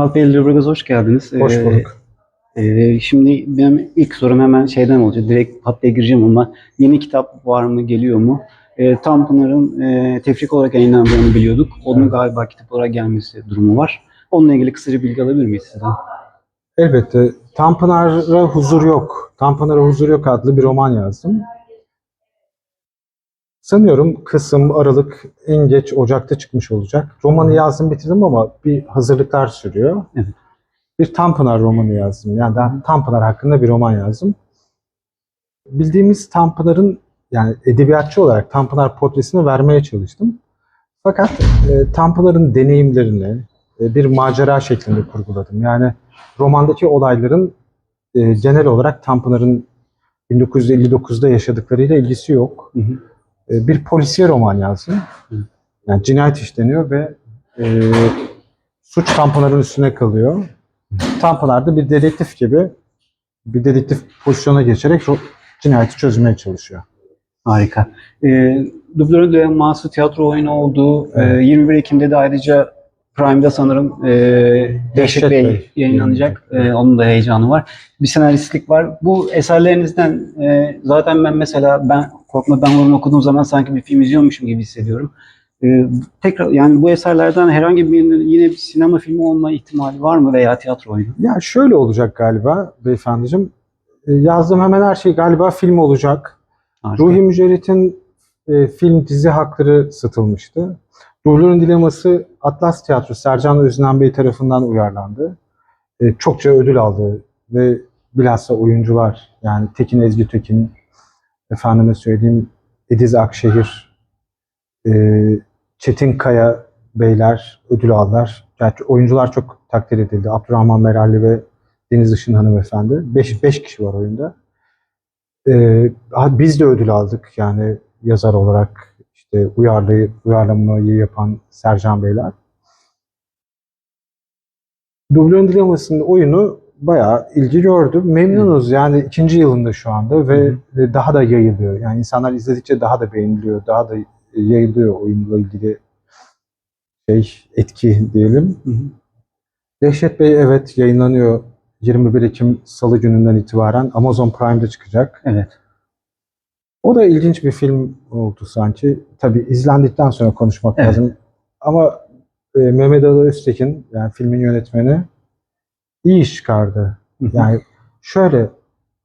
Murat Bey Lüleburgaz'a hoş geldiniz. Hoş Ee, bulduk. e, şimdi benim ilk sorum hemen şeyden olacak. Direkt pat diye gireceğim ama yeni kitap var mı, geliyor mu? E, Tanpınar'ın e, tefrik olarak yayınlandığını biliyorduk. Onun Evet. galiba kitap olarak gelmesi durumu var. Onunla ilgili kısaca bilgi alabilir miyiz sizden? Elbette. Tanpınar'a Huzur Yok. Tanpınar'a Huzur Yok adlı bir roman yazdım. Sanıyorum Kasım, Aralık, en geç Ocak'ta çıkmış olacak. Romanı yazdım bitirdim ama bir hazırlıklar sürüyor. Evet. Bir Tanpınar romanı yazdım. Yani ben Tanpınar hakkında bir roman yazdım. Bildiğimiz Tanpınar'ın yani edebiyatçı olarak Tanpınar portresini vermeye çalıştım. Fakat e, Tanpınar'ın deneyimlerini e, bir macera şeklinde kurguladım. Yani romandaki olayların e, genel olarak Tanpınar'ın 1959'da yaşadıklarıyla ilgisi yok. Hı hı. E, bir polisiye roman yazdım. Yani cinayet işleniyor ve e, suç Tanpınar'ın üstüne kalıyor. Tanpınar da bir dedektif gibi bir dedektif pozisyona geçerek cinayeti çözmeye çalışıyor. Harika. E, Dublör'ün de Masu tiyatro oyunu olduğu e, Evet. 21 Ekim'de de ayrıca Prime'da sanırım e, Dehşet Bey Bey yayınlanacak. E, onun da heyecanı var. Bir senaristlik var. Bu eserlerinizden e, zaten ben mesela ben Korkma Ben Varım okuduğum zaman sanki bir film izliyormuşum gibi hissediyorum. E, tekrar yani bu eserlerden herhangi bir yine bir sinema filmi olma ihtimali var mı veya tiyatro oyunu? Ya şöyle olacak galiba beyefendiciğim. E, yazdığım hemen her şey galiba film olacak. Harika. Ruhi Mücerret'in e, film dizi hakları satılmıştı. Ruhların Dileması Atlas Tiyatrosu Sercan Öznen Bey tarafından uyarlandı. E, çokça ödül aldı ve bilhassa oyuncular yani Tekin Ezgi Tekin, efendime söyleyeyim Ediz Akşehir, e, Çetin Kaya beyler ödül aldılar. Yani oyuncular çok takdir edildi. Abdurrahman Meralli ve Deniz Işın hanımefendi. 5 beş kişi var oyunda. Ee, biz de ödül aldık yani yazar olarak işte uyarlayı, uyarlamayı yapan Sercan Beyler. Dublön Dileması'nın oyunu bayağı ilgi gördü. Memnunuz yani ikinci yılında şu anda ve daha da yayılıyor. Yani insanlar izledikçe daha da beğeniliyor, daha da yayılıyor oyunla ilgili şey etki diyelim. Hı hı. Dehşet Bey evet yayınlanıyor 21 Ekim Salı gününden itibaren Amazon Prime'da çıkacak. Evet. O da ilginç bir film oldu sanki. Tabii izlendikten sonra konuşmak Evet. lazım. Ama e, Mehmet Ali Öztekin yani filmin yönetmeni iyi iş çıkardı. Yani şöyle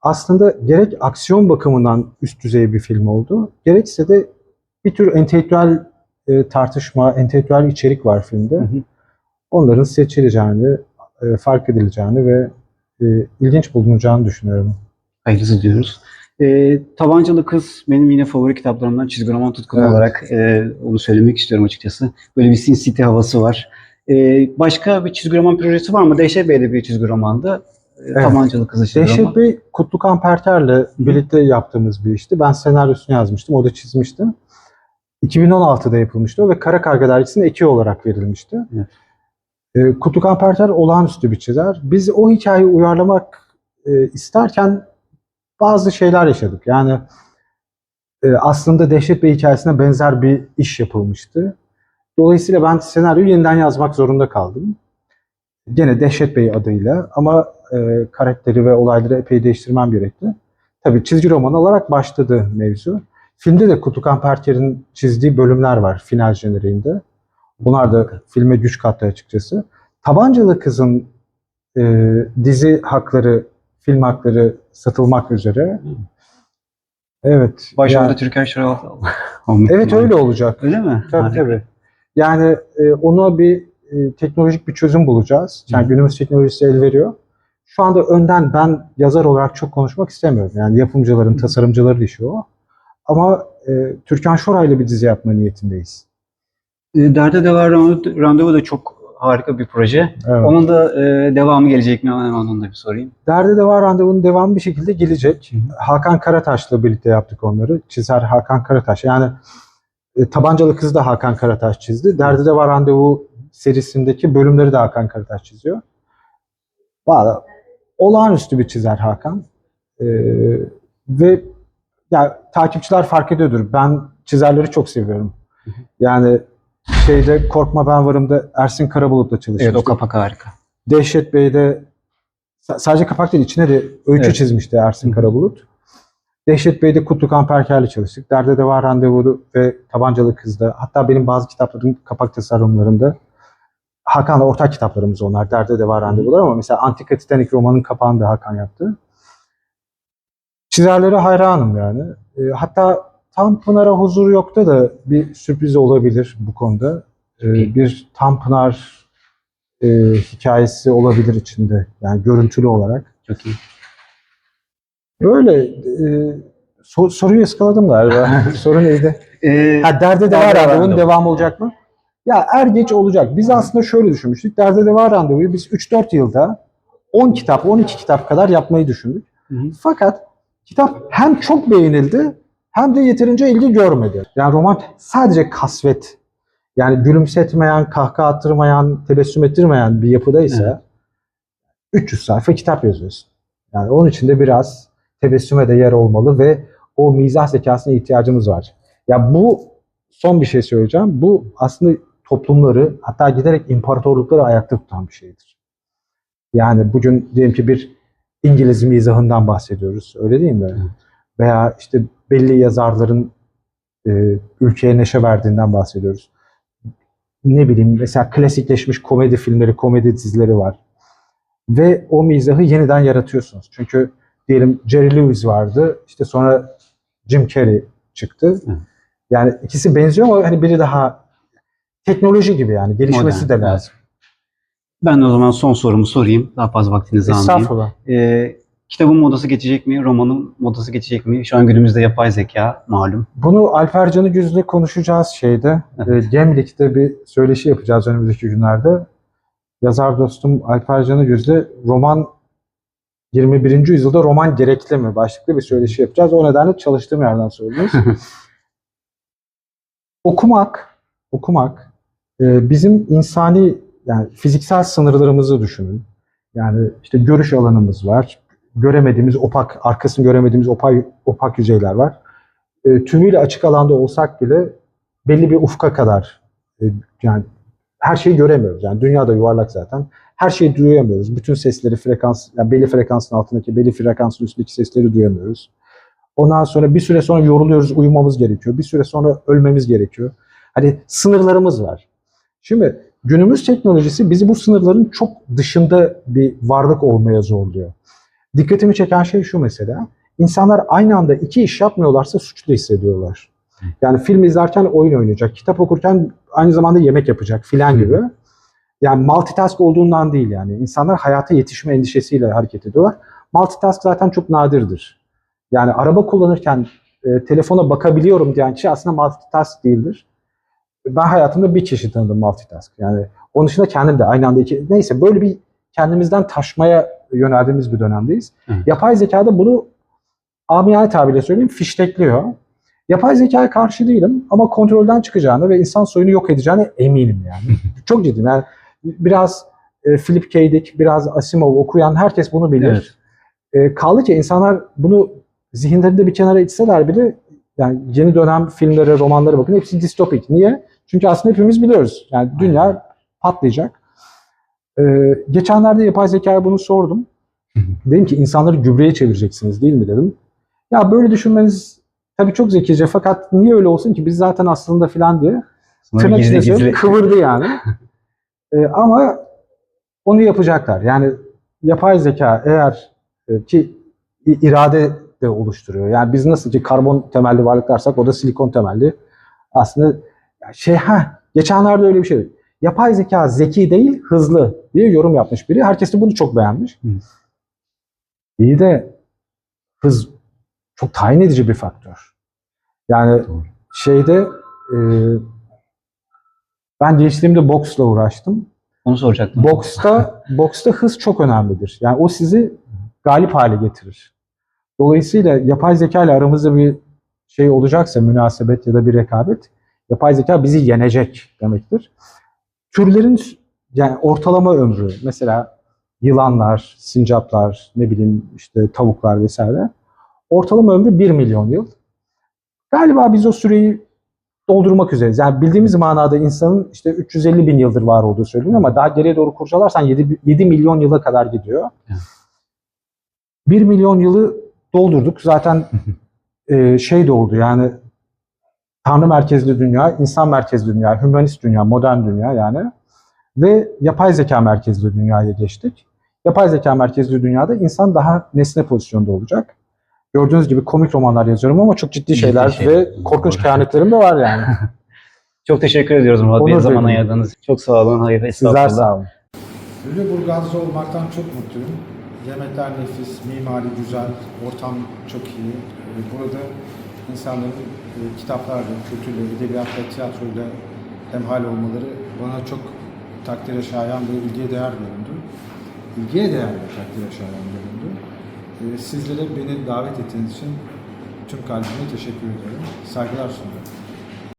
aslında gerek aksiyon bakımından üst düzey bir film oldu. Gerekse de bir tür entelektüel e, tartışma, entelektüel içerik var filmde. Hı hı. Onların seçileceğini, e, fark edileceğini ve e, ilginç bulunacağını düşünüyorum. Hayırlısı diyoruz. E, Tabancalı Kız benim yine favori kitaplarımdan çizgi roman tutkunu Evet. olarak e, onu söylemek istiyorum açıkçası. Böyle bir Sin City havası var. E, başka bir çizgi roman projesi var mı? Dehşet Bey'de bir çizgi romandı. E, Evet. Tabancalı Kız'ı çizgi roman. Dehşet Bey Kutlukan Perter'le birlikte yaptığımız bir işti. Ben senaryosunu yazmıştım, o da çizmişti. 2016'da yapılmıştı ve Kara Karga dergisine eki olarak verilmişti. Evet. Ee, Kutlukan Perter olağanüstü bir çizer. Biz o hikayeyi uyarlamak e, isterken bazı şeyler yaşadık. Yani e, aslında Dehşet Bey hikayesine benzer bir iş yapılmıştı. Dolayısıyla ben senaryoyu yeniden yazmak zorunda kaldım. Gene Dehşet Bey adıyla ama e, karakteri ve olayları epey değiştirmem gerekti. Tabii çizgi roman olarak başladı mevzu. Filmde de Kutukan Perker'in çizdiği bölümler var final jeneriğinde. Bunlar da filme güç kattı açıkçası. Tabancalı Kız'ın e, dizi hakları, film hakları satılmak üzere. Evet. Başrolde yani- Türkan Şoray evet öyle olacak. Öyle mi? Tabii Harika. tabii. Yani e, ona bir e, teknolojik bir çözüm bulacağız. Yani Hı. günümüz teknolojisi el veriyor. Şu anda önden ben yazar olarak çok konuşmak istemiyorum. Yani yapımcıların, Hı. tasarımcıların işi o. Ama e, Türkan Şoray'la bir dizi yapma niyetindeyiz. E, Derde Deva Randevu, Randevu da çok harika bir proje. Evet. Onun da e, devamı gelecek mi? Hemen onu da bir sorayım. Derde de var randevunun devamı bir şekilde gelecek. Hı hı. Hakan Karataş'la birlikte yaptık onları. Çizer Hakan Karataş. Yani e, Tabancalı Kız da Hakan Karataş çizdi. Derde de var randevu serisindeki bölümleri de Hakan Karataş çiziyor. Valla olağanüstü bir çizer Hakan. E, ve ya takipçiler fark ediyordur. Ben çizerleri çok seviyorum. Yani şeyde Korkma Ben Varım'da Ersin Karabulut'la çalışmıştık. Evet o kapak harika. Dehşet Bey'de sa- sadece kapak değil içine de öykü Evet. çizmişti Ersin Karabulut. Dehşet Bey'de Kutlu Kamperker'le çalıştık. Derde Deva Randevu ve Tabancalı Kız'da. Hatta benim bazı kitaplarım kapak tasarımlarında Hakan'la ortak kitaplarımız onlar. Derde Deva Randevular ama mesela Antika Titanic romanın kapağını da Hakan yaptı. Çizerlere hayranım yani. E, hatta Tanpınar'a huzur yokta da bir sürpriz olabilir bu konuda. E, bir Tanpınar e, hikayesi olabilir içinde. Yani görüntülü olarak. Çok iyi. Böyle e, sor- soruyu ıskaladım galiba. Soru neydi? Ee, Ha, Derde Deva Randevu'nun Randevu. devamı olacak mı? Ya er geç olacak. Biz aslında şöyle düşünmüştük. Derde Deva Randevu'yu biz 3-4 yılda 10 kitap, 12 kitap kadar yapmayı düşündük. Hı hı. Fakat kitap hem çok beğenildi hem de yeterince ilgi görmedi. Yani roman sadece kasvet. Yani gülümsetmeyen, kahkaha attırmayan, tebessüm ettirmeyen bir yapıdaysa 300 sayfa kitap yazıyorsun. Yani onun için de biraz tebessüme de yer olmalı ve o mizah zekasına ihtiyacımız var. Ya bu son bir şey söyleyeceğim. Bu aslında toplumları hatta giderek imparatorlukları ayakta tutan bir şeydir. Yani bugün diyelim ki bir İngiliz mizahından bahsediyoruz. Öyle değil mi? Evet. Veya işte belli yazarların e, ülkeye neşe verdiğinden bahsediyoruz. Ne bileyim mesela klasikleşmiş komedi filmleri, komedi dizileri var. Ve o mizahı yeniden yaratıyorsunuz. Çünkü diyelim Jerry Lewis vardı. işte sonra Jim Carrey çıktı. Evet. Yani ikisi benziyor ama hani biri daha teknoloji gibi yani gelişmesi Modern, de lazım. ben de o zaman son sorumu sorayım. Daha fazla vaktinizi almayayım. Ee, kitabın modası geçecek mi? Romanın modası geçecek mi? Şu an günümüzde yapay zeka malum. Bunu Alper Canı Güz'le konuşacağız şeyde. Evet. E, Gemlik'te bir söyleşi yapacağız önümüzdeki günlerde. Yazar dostum Alper Canı Güz'le roman 21. yüzyılda roman gerekli mi? Başlıklı bir söyleşi yapacağız. O nedenle çalıştığım yerden söylüyoruz. okumak, okumak e, bizim insani yani fiziksel sınırlarımızı düşünün. Yani işte görüş alanımız var. Göremediğimiz opak, arkasını göremediğimiz opak, opak yüzeyler var. E, tümüyle açık alanda olsak bile belli bir ufka kadar e, yani her şeyi göremiyoruz. Yani dünya da yuvarlak zaten. Her şeyi duyamıyoruz. Bütün sesleri frekans, yani belli frekansın altındaki, belli frekansın üstündeki sesleri duyamıyoruz. Ondan sonra bir süre sonra yoruluyoruz, uyumamız gerekiyor. Bir süre sonra ölmemiz gerekiyor. Hani sınırlarımız var. Şimdi günümüz teknolojisi bizi bu sınırların çok dışında bir varlık olmaya zorluyor. Dikkatimi çeken şey şu mesela. İnsanlar aynı anda iki iş yapmıyorlarsa suçlu hissediyorlar. Yani film izlerken oyun oynayacak, kitap okurken aynı zamanda yemek yapacak filan gibi. Yani multitask olduğundan değil yani. İnsanlar hayata yetişme endişesiyle hareket ediyorlar. Multitask zaten çok nadirdir. Yani araba kullanırken e, telefona bakabiliyorum diyen kişi aslında multitask değildir. Ben hayatımda bir çeşit tanıdım multitask. Yani onun dışında kendim de aynı anda iki... Neyse böyle bir kendimizden taşmaya yöneldiğimiz bir dönemdeyiz. Evet. Yapay zekada bunu amiyane tabirle söyleyeyim fiştekliyor. Yapay zekaya karşı değilim ama kontrolden çıkacağını ve insan soyunu yok edeceğine eminim yani. Çok ciddiyim. Yani biraz e, Philip K. Dick, biraz Asimov okuyan herkes bunu bilir. E, kaldı ki insanlar bunu zihinlerinde bir kenara itseler bile yani yeni dönem filmlere, romanlara bakın hepsi distopik. Niye? Çünkü aslında hepimiz biliyoruz. Yani dünya patlayacak. E, geçenlerde yapay zekaya bunu sordum. Dedim ki insanları gübreye çevireceksiniz değil mi dedim. Ya böyle düşünmeniz tabii çok zekice fakat niye öyle olsun ki biz zaten aslında filan diye Sınırı tırnak gizli içinde gizli. kıvırdı yani. Ee, ama onu yapacaklar. Yani yapay zeka eğer e, ki irade de oluşturuyor. Yani biz nasıl ki karbon temelli varlıklarsak o da silikon temelli. Aslında şey ha geçenlerde öyle bir şey. Yapay zeka zeki değil hızlı diye yorum yapmış biri. Herkes de bunu çok beğenmiş. Hı. İyi de hız çok tayin edici bir faktör. Yani Doğru. şeyde e, ben gençliğimde boksla uğraştım. Onu soracaktım. Boksta boksta hız çok önemlidir. Yani o sizi galip hale getirir. Dolayısıyla yapay zeka ile aramızda bir şey olacaksa münasebet ya da bir rekabet yapay zeka bizi yenecek demektir. Türlerin yani ortalama ömrü mesela yılanlar, sincaplar, ne bileyim işte tavuklar vesaire ortalama ömrü 1 milyon yıl. Galiba biz o süreyi doldurmak üzereyiz. Yani bildiğimiz manada insanın işte 350 bin yıldır var olduğu söyleniyor ama daha geriye doğru kurcalarsan 7, 7 milyon yıla kadar gidiyor. Evet. 1 milyon yılı doldurduk. Zaten e, şey de oldu yani Tanrı merkezli dünya, insan merkezli dünya, hümanist dünya, modern dünya yani. Ve yapay zeka merkezli dünyaya geçtik. Yapay zeka merkezli dünyada insan daha nesne pozisyonda olacak. Gördüğünüz gibi komik romanlar yazıyorum ama çok ciddi Ciddi şeyler şeyler. ve korkunç kehanetlerim de var yani. Çok teşekkür ediyoruz Murat Bey zaman ayırdığınız için. Çok sağ olun. Hayır, Sizler sağ olun. Lüleburgaz'da olmaktan çok mutluyum. Yemekler nefis, mimari güzel, ortam çok iyi. Ee, Burada insanların e, kitaplarla, kültürle, edebiyatla, tiyatroyla hemhal olmaları bana çok takdire şayan ve ilgiye değer göründü. İlgiye değer ve takdire şayan göründü. Ee, Sizlere beni davet ettiğiniz için tüm kalbime teşekkür ederim. Saygılar sunuyorum.